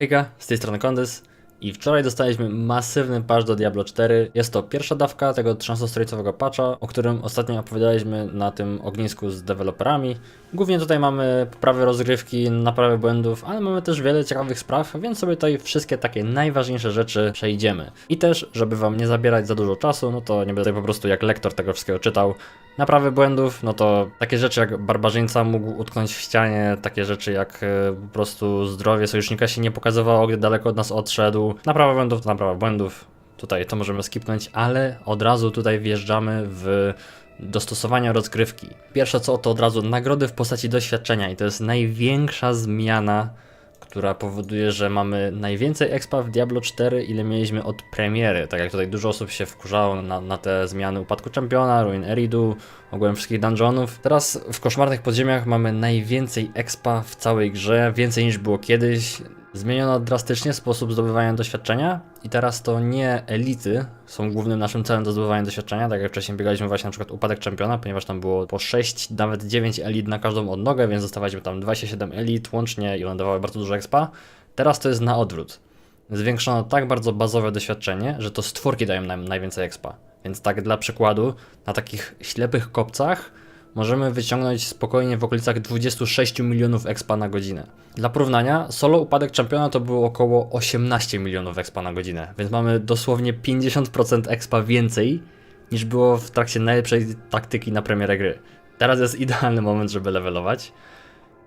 Hejka, z tej strony Kondys i wczoraj dostaliśmy masywny patch do Diablo 4. Jest to pierwsza dawka tego 13-strojcowego patcha, o którym ostatnio opowiadaliśmy na tym ognisku z deweloperami. Głównie tutaj mamy poprawy rozgrywki, naprawy błędów, ale mamy też wiele ciekawych spraw, więc sobie tutaj wszystkie takie najważniejsze rzeczy przejdziemy. I też, żeby wam nie zabierać za dużo czasu, no to nie będę po prostu jak lektor tego wszystkiego czytał. Naprawy błędów, no to takie rzeczy jak barbarzyńca mógł utknąć w ścianie, takie rzeczy jak e, po prostu zdrowie sojusznika się nie pokazywało, gdy daleko od nas odszedł. Naprawa błędów to naprawa błędów. Tutaj to możemy skipnąć, ale od razu tutaj wjeżdżamy w dostosowania rozgrywki. Pierwsze co to od razu nagrody w postaci doświadczenia i to jest największa zmiana, która powoduje, że mamy najwięcej expa w Diablo 4, ile mieliśmy od premiery. Tak jak tutaj dużo osób się wkurzało na, na te zmiany upadku czempiona, ruin Eridu, ogółem wszystkich dungeonów. Teraz w koszmarnych podziemiach mamy najwięcej expa w całej grze, więcej niż było kiedyś. Zmieniono drastycznie sposób zdobywania doświadczenia i teraz to nie elity są głównym naszym celem do zdobywania doświadczenia, tak jak wcześniej biegaliśmy właśnie na przykład upadek czempiona, ponieważ tam było po 6, nawet 9 elit na każdą odnogę, więc dostawaliśmy tam 27 elit łącznie i one dawały bardzo dużo expa. Teraz to jest na odwrót. Zwiększono tak bardzo bazowe doświadczenie, że to stworki dają nam najwięcej expa. Więc tak dla przykładu, na takich ślepych kopcach możemy wyciągnąć spokojnie w okolicach 26 milionów expa na godzinę. Dla porównania, solo upadek czempiona to było około 18 milionów expa na godzinę, więc mamy dosłownie 50% expa więcej niż było w trakcie najlepszej taktyki na premierę gry. Teraz jest idealny moment, żeby levelować.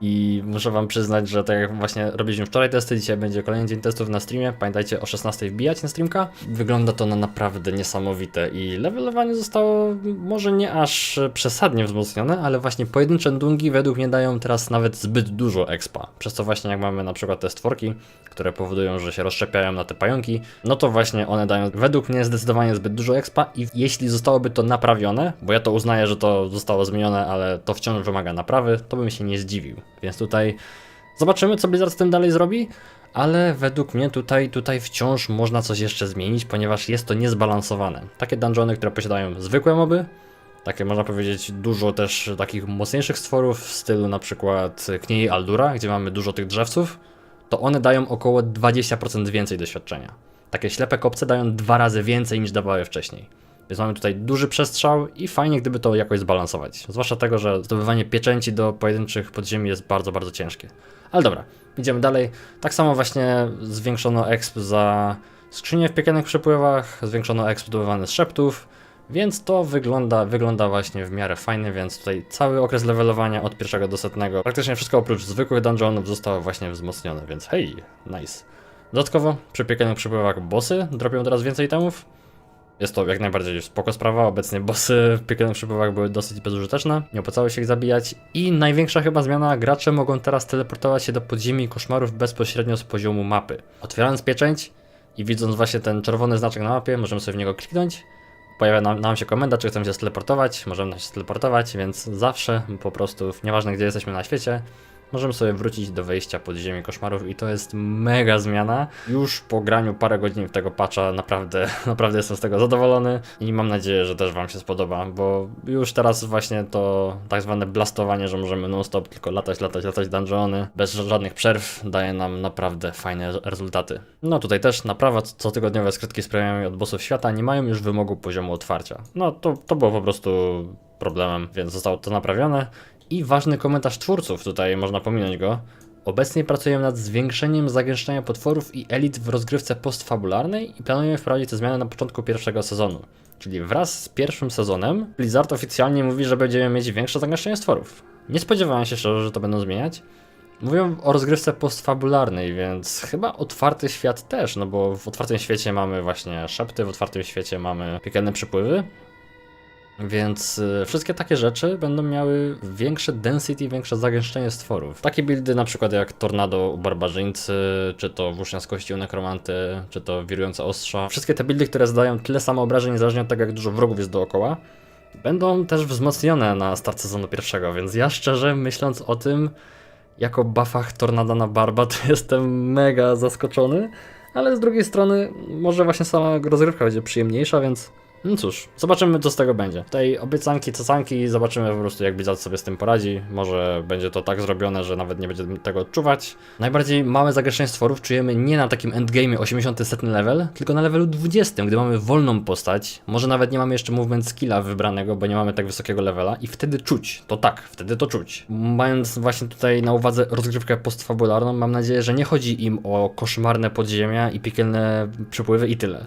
I muszę wam przyznać, że tak jak właśnie robiliśmy wczoraj testy, dzisiaj będzie kolejny dzień testów na streamie. Pamiętajcie o 16 wbijać na streamka. Wygląda to na naprawdę niesamowite i levelowanie zostało może nie aż przesadnie wzmocnione, ale właśnie pojedyncze dungi według mnie dają teraz nawet zbyt dużo expa. Przez co właśnie jak mamy na przykład te stworki, które powodują, że się rozszczepiają na te pająki, no to właśnie one dają według mnie zdecydowanie zbyt dużo expa i jeśli zostałoby to naprawione, bo ja to uznaję, że to zostało zmienione, ale to wciąż wymaga naprawy, to bym się nie zdziwił. Więc tutaj zobaczymy, co Blizzard z tym dalej zrobi, ale według mnie tutaj, tutaj wciąż można coś jeszcze zmienić, ponieważ jest to niezbalansowane. Takie dungeony, które posiadają zwykłe moby, takie można powiedzieć dużo też takich mocniejszych stworów w stylu na przykład Kniei Aldura, gdzie mamy dużo tych drzewców, to one dają około 20% więcej doświadczenia. Takie ślepe kopce dają dwa razy więcej niż dawały wcześniej. Więc mamy tutaj duży przestrzał i fajnie gdyby to jakoś zbalansować. Zwłaszcza tego, że zdobywanie pieczęci do pojedynczych podziemi jest bardzo, bardzo ciężkie. Ale dobra, idziemy dalej. Tak samo właśnie zwiększono exp za skrzynie w piekielnych przepływach, zwiększono exp zdobywany z szeptów, więc to wygląda, wygląda właśnie w miarę fajnie, więc tutaj cały okres levelowania od pierwszego do setnego, praktycznie wszystko oprócz zwykłych dungeonów zostało właśnie wzmocnione, więc hej, nice. Dodatkowo przy piekielnych przepływach bossy dropią teraz więcej temów, jest to jak najbardziej spoko sprawa. Obecnie bossy w piekielnych przepływach były dosyć bezużyteczne, nie opłacało się ich zabijać. I największa chyba zmiana, gracze mogą teraz teleportować się do podziemi koszmarów bezpośrednio z poziomu mapy. Otwierając pieczęć i widząc właśnie ten czerwony znaczek na mapie, możemy sobie w niego kliknąć. Pojawia nam, nam się komenda, czy chcemy się steleportować, możemy się steleportować, więc zawsze po prostu, nieważne gdzie jesteśmy na świecie, możemy sobie wrócić do wejścia pod ziemię koszmarów i to jest mega zmiana. Już po graniu parę godzin w tego patcha naprawdę, naprawdę jestem z tego zadowolony i mam nadzieję, że też wam się spodoba, bo już teraz właśnie to tak zwane blastowanie, że możemy non-stop tylko latać, latać, latać dungeony bez żadnych przerw daje nam naprawdę fajne rezultaty. No tutaj też naprawa, cotygodniowe skrytki z premiami od bossów świata nie mają już wymogu poziomu otwarcia. No to, to było po prostu problemem, więc zostało to naprawione. I ważny komentarz twórców, tutaj można pominąć go. Obecnie pracujemy nad zwiększeniem zagęszczenia potworów i elit w rozgrywce postfabularnej i planujemy wprowadzić te zmiany na początku pierwszego sezonu. Czyli wraz z pierwszym sezonem Blizzard oficjalnie mówi, że będziemy mieć większe zagęszczenie stworów. Nie spodziewałem się szczerze, że to będą zmieniać. Mówią o rozgrywce postfabularnej, więc chyba otwarty świat też, no bo w otwartym świecie mamy właśnie szepty, w otwartym świecie mamy piekielne przypływy, więc y, wszystkie takie rzeczy będą miały większe density, większe zagęszczenie stworów. Takie buildy na przykład jak Tornado u Barbarzyńcy, czy to Włócznia z kości u Nekromanty, czy to Wirujące Ostrza. Wszystkie te buildy, które zadają tyle samo obrażeń, niezależnie od tego jak dużo wrogów jest dookoła, będą też wzmocnione na start sezonu pierwszego, więc ja szczerze myśląc o tym, jako buffach Tornada na Barba, to jestem mega zaskoczony, ale z drugiej strony może właśnie sama rozgrywka będzie przyjemniejsza, więc No cóż, zobaczymy co z tego będzie. Tej obiecanki, cacanki, zobaczymy po prostu jak Blizzard sobie z tym poradzi. Może będzie to tak zrobione, że nawet nie będzie tego odczuwać. Najbardziej małe zagęszczenie stworów czujemy nie na takim endgame 80 setny level, tylko na levelu 20, gdy mamy wolną postać. Może nawet nie mamy jeszcze movement skilla wybranego, bo nie mamy tak wysokiego levela i wtedy czuć. To tak, wtedy to czuć. Mając właśnie tutaj na uwadze rozgrywkę postfabularną, mam nadzieję, że nie chodzi im o koszmarne podziemia i piekielne przypływy i tyle.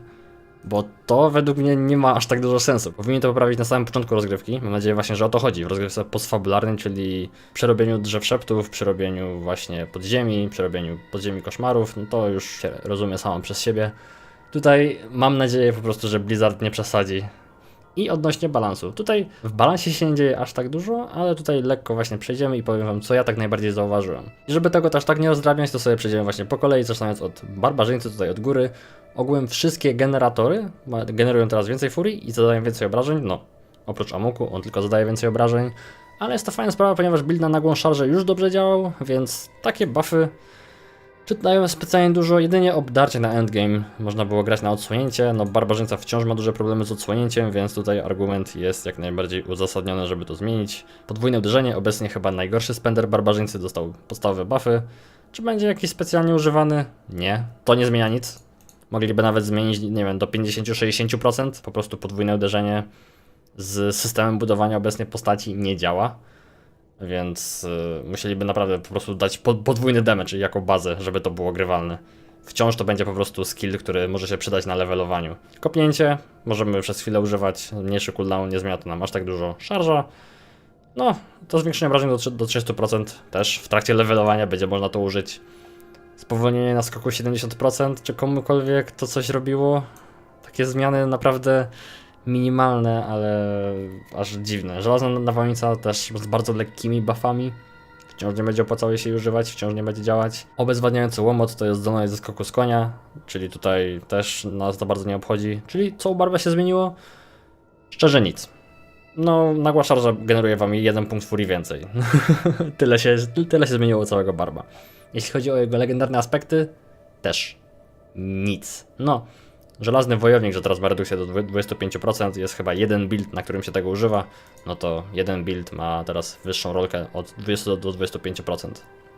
Bo to według mnie nie ma aż tak dużo sensu. Powinien to poprawić na samym początku rozgrywki. Mam nadzieję właśnie, że o to chodzi. W rozgrywce postfabularnej, czyli przerobieniu drzew szeptów, przerobieniu właśnie podziemi, przerobieniu podziemi koszmarów, no to już się rozumie samo przez siebie. Tutaj mam nadzieję po prostu, że Blizzard nie przesadzi. I odnośnie balansu. Tutaj w balansie się nie dzieje aż tak dużo, ale tutaj lekko właśnie przejdziemy i powiem wam, co ja tak najbardziej zauważyłem. I żeby tego też tak nie rozdrabniać, to sobie przejdziemy właśnie po kolei, zaczynając od barbarzyńcy tutaj od góry. Ogółem wszystkie generatory generują teraz więcej furii i zadają więcej obrażeń. No, oprócz Amuku, on tylko zadaje więcej obrażeń. Ale jest to fajna sprawa, ponieważ build na nagłą szarżę już dobrze działał, więc takie buffy czy dają specjalnie dużo, jedynie obdarcie na endgame można było grać na odsłonięcie, no barbarzyńca wciąż ma duże problemy z odsłonięciem, więc tutaj argument jest jak najbardziej uzasadniony, żeby to zmienić. Podwójne uderzenie, obecnie chyba najgorszy spender barbarzyńcy dostał podstawowe buffy. Czy będzie jakiś specjalnie używany? Nie, to nie zmienia nic. Mogliby nawet zmienić, nie wiem, do 50-60%, po prostu podwójne uderzenie z systemem budowania obecnie postaci nie działa. Więc y, musieliby naprawdę po prostu dać po, podwójny damage jako bazę, żeby to było grywalne. Wciąż to będzie po prostu skill, który może się przydać na levelowaniu. Kopnięcie możemy przez chwilę używać, mniejszy cooldown, nie zmienia to nam aż tak dużo. Szarża, no to zwiększenie obrażeń do, do 300% też w trakcie levelowania będzie można to użyć. Spowolnienie na skoku 70%, czy komukolwiek to coś robiło? Takie zmiany naprawdę minimalne, ale aż dziwne. Żelazna nawałnica też z bardzo lekkimi buffami. Wciąż nie będzie opłacało się używać, wciąż nie będzie działać. Obezwładniający łomot to jest zdolność ze skoku z konia, czyli tutaj też nas to bardzo nie obchodzi. Czyli co u barwa się zmieniło? Szczerze nic. No, nagła szarża generuje wam jeden punkt furii więcej. tyle, się, tyle się zmieniło całego barba. Jeśli chodzi o jego legendarne aspekty, też nic. No, Żelazny wojownik, że teraz ma redukcję do 25%, jest chyba jeden build, na którym się tego używa, no to jeden build ma teraz wyższą rolkę od 20 do 25%.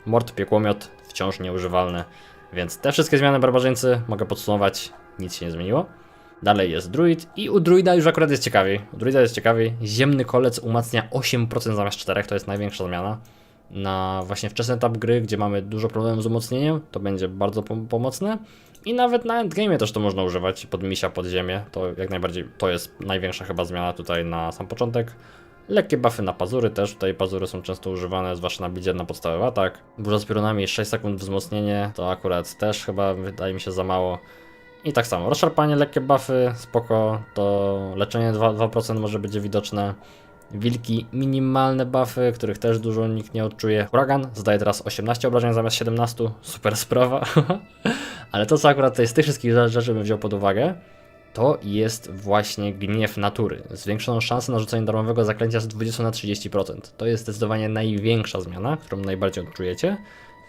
Mord, piekłomiot, wciąż nieużywalne, więc te wszystkie zmiany barbarzyńcy, mogę podsumować, nic się nie zmieniło. Dalej jest druid i u druida już akurat jest ciekawiej. U druida jest ciekawiej, ziemny kolec umacnia 8% zamiast 4, to jest największa zmiana. Na właśnie wczesny etap gry, gdzie mamy dużo problemów z umocnieniem, to będzie bardzo pom- pomocne. I nawet na endgame też to można używać, pod misia, pod ziemię, to jak najbardziej, to jest największa chyba zmiana tutaj na sam początek. Lekkie buffy na pazury też, tutaj pazury są często używane, zwłaszcza na bidzie na podstawowy atak. Burza z piorunami 6 sekund wzmocnienie, to akurat też chyba wydaje mi się za mało. I tak samo, rozszarpanie, lekkie buffy, spoko, to leczenie 2%, 2% może będzie widoczne. Wilki, minimalne buffy, których też dużo nikt nie odczuje. Huragan zadaje teraz 18 obrażeń zamiast 17, super sprawa. Ale to, co akurat tutaj z tych wszystkich rze- rzeczy bym wziął pod uwagę, to jest właśnie gniew natury. Zwiększono szansę na rzucenie darmowego zaklęcia z 20 na 30%. To jest zdecydowanie największa zmiana, którą najbardziej odczujecie.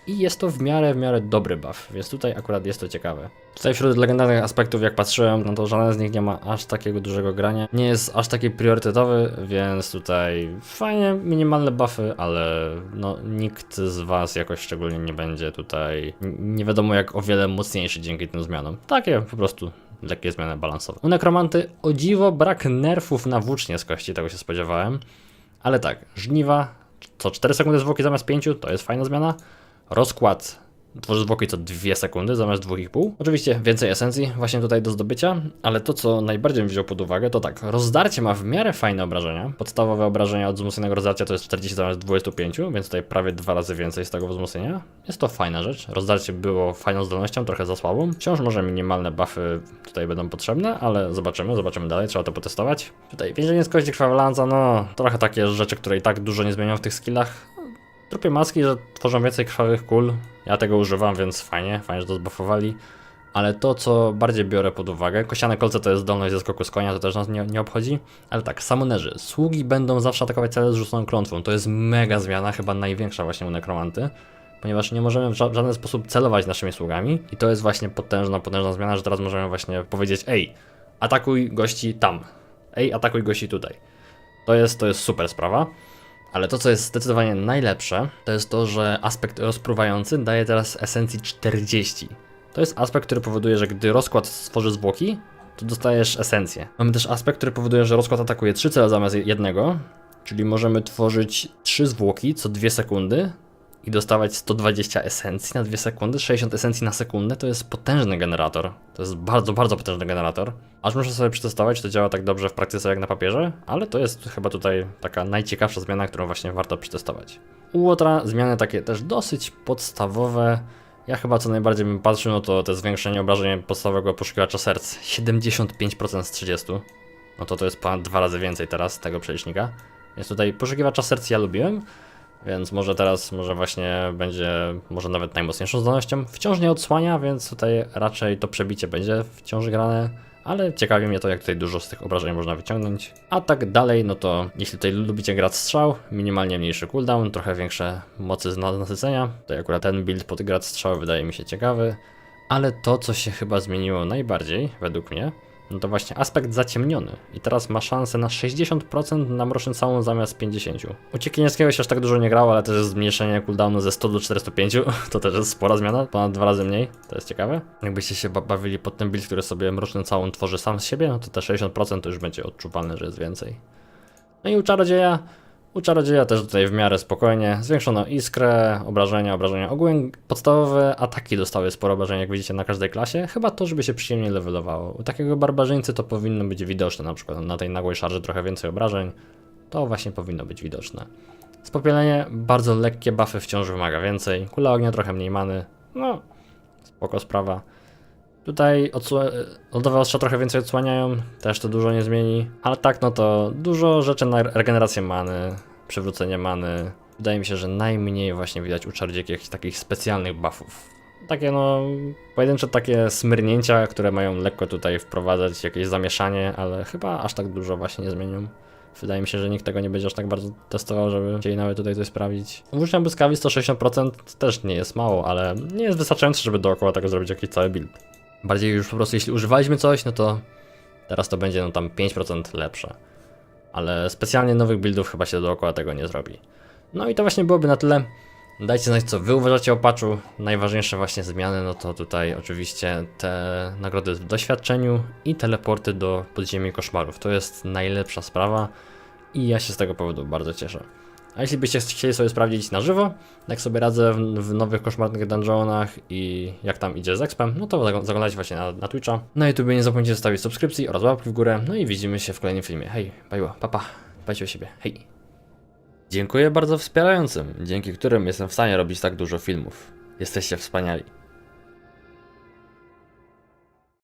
I jest to w miarę, w miarę dobry buff, więc tutaj akurat jest to ciekawe. Tutaj wśród legendarnych aspektów, jak patrzyłem, no to żaden z nich nie ma aż takiego dużego grania. Nie jest aż taki priorytetowy, więc tutaj fajnie, minimalne buffy, ale no nikt z was jakoś szczególnie nie będzie tutaj nie wiadomo jak o wiele mocniejszy dzięki tym zmianom. Takie po prostu lekkie zmiany balansowe. U nekromanty o dziwo brak nerfów na włócznie z kości, tego się spodziewałem. Ale tak, żniwa, co 4 sekundy zwłoki zamiast 5, to jest fajna zmiana. Rozkład tworzy zwłoki co 2 sekundy zamiast 2,5. Oczywiście więcej esencji właśnie tutaj do zdobycia, ale to co najbardziej bym wziął pod uwagę to tak, rozdarcie ma w miarę fajne obrażenia. Podstawowe obrażenia od wzmocnionego rozdarcia to jest 40 zamiast 25, więc tutaj prawie dwa razy więcej z tego wzmocnienia. Jest to fajna rzecz. Rozdarcie było fajną zdolnością, trochę za słabą. Wciąż może minimalne buffy tutaj będą potrzebne, ale zobaczymy, zobaczymy dalej, trzeba to potestować. Tutaj więzienie z kości krwawolanca, no trochę takie rzeczy, które i tak dużo nie zmienią w tych skillach. Trupie maski, że tworzą więcej krwawych kul. Ja tego używam, więc fajnie, fajnie, że to zbuffowali. Ale to, co bardziej biorę pod uwagę, kosiane kolce to jest zdolność ze skoku z konia, to też nas nie, nie obchodzi. Ale tak, samonerzy. Sługi będą zawsze atakować cele z rzuconą klątwą. To jest mega zmiana, chyba największa właśnie u nekromanty. Ponieważ nie możemy w ża- żaden sposób celować naszymi sługami. I to jest właśnie potężna, potężna zmiana, że teraz możemy właśnie powiedzieć, ej, atakuj gości tam. ej, atakuj gości tutaj. To jest, to jest super sprawa. Ale to, co jest zdecydowanie najlepsze, to jest to, że aspekt rozpruwający daje teraz esencji 40. To jest aspekt, który powoduje, że gdy rozkład stworzy zwłoki, to dostajesz esencję. Mamy też aspekt, który powoduje, że rozkład atakuje 3 cele zamiast jednego, czyli możemy tworzyć 3 zwłoki co 2 sekundy i dostawać 120 esencji na 2 sekundy, 60 esencji na sekundę, to jest potężny generator. To jest bardzo, bardzo potężny generator. Aż muszę sobie przetestować, czy to działa tak dobrze w praktyce jak na papierze, ale to jest chyba tutaj taka najciekawsza zmiana, którą właśnie warto przetestować. U Łotra zmiany takie też dosyć podstawowe. Ja chyba co najbardziej bym patrzył, no to to zwiększenie obrażenia podstawowego poszukiwacza serc 75% z 30. No to to jest ponad dwa razy więcej teraz tego przelicznika. Więc tutaj poszukiwacza serc ja lubiłem, więc może teraz, może właśnie będzie, może nawet najmocniejszą zdolnością. Wciąż nie odsłania, więc tutaj raczej to przebicie będzie wciąż grane, ale ciekawi mnie to, jak tutaj dużo z tych obrażeń można wyciągnąć. A tak dalej, no to jeśli tutaj lubicie grać strzał, minimalnie mniejszy cooldown, trochę większe mocy z na- nasycenia, to akurat ten build pod grać strzał wydaje mi się ciekawy. Ale to, co się chyba zmieniło najbardziej, według mnie, no to właśnie aspekt zaciemniony. I teraz ma szansę na 60% na mroczny całą zamiast 50%. U Ciekieniewskiego się aż tak dużo nie grało, ale też jest zmniejszenie cooldownu ze 100 do 405. To też jest spora zmiana, ponad dwa razy mniej. To jest ciekawe. Jakbyście się ba- bawili pod ten build, który sobie mroczny całą tworzy sam z siebie, no to te 60% to już będzie odczuwalne, że jest więcej. No i u czarodzieja. U czarodzieja też tutaj w miarę spokojnie. Zwiększono iskrę, obrażenia, obrażenia. Ogółem podstawowe ataki dostały sporo obrażeń, jak widzicie, na każdej klasie. Chyba to, żeby się przyjemnie levelowało. U takiego barbarzyńcy to powinno być widoczne, na przykład na tej nagłej szarży trochę więcej obrażeń. To właśnie powinno być widoczne. Spopielenie, bardzo lekkie buffy wciąż wymaga więcej. Kula ognia trochę mniej many. No, spoko sprawa. Tutaj lodowe ostrza trochę więcej odsłaniają, też to dużo nie zmieni. Ale tak, no to dużo rzeczy na regenerację many, przywrócenie many. Wydaje mi się, że najmniej właśnie widać u czarodziejki jakichś takich specjalnych buffów. Takie no, pojedyncze takie smyrnięcia, które mają lekko tutaj wprowadzać jakieś zamieszanie, ale chyba aż tak dużo właśnie nie zmienią. Wydaje mi się, że nikt tego nie będzie aż tak bardzo testował, żeby chcieli nawet tutaj coś sprawdzić. Włócznia błyskawi 160% też nie jest mało, ale nie jest wystarczające, żeby dookoła tego zrobić jakiś cały build. Bardziej już po prostu jeśli używaliśmy coś, no to teraz to będzie no tam 5% lepsze. Ale specjalnie nowych buildów chyba się dookoła tego nie zrobi. No i to właśnie byłoby na tyle. Dajcie znać co wy uważacie o patchu. Najważniejsze właśnie zmiany, no to tutaj oczywiście te nagrody w doświadczeniu i teleporty do podziemi koszmarów. To jest najlepsza sprawa i ja się z tego powodu bardzo cieszę. A jeśli byście chcieli sobie sprawdzić na żywo, jak sobie radzę w, w nowych koszmarnych dungeonach i jak tam idzie z expem, no to zag- zaglądajcie właśnie na, na Twitcha. Na YouTube nie zapomnijcie zostawić subskrypcji oraz łapki w górę, no i widzimy się w kolejnym filmie. Hej, bajła, papa, dbajcie o siebie, hej. Dziękuję bardzo wspierającym, dzięki którym jestem w stanie robić tak dużo filmów. Jesteście wspaniali.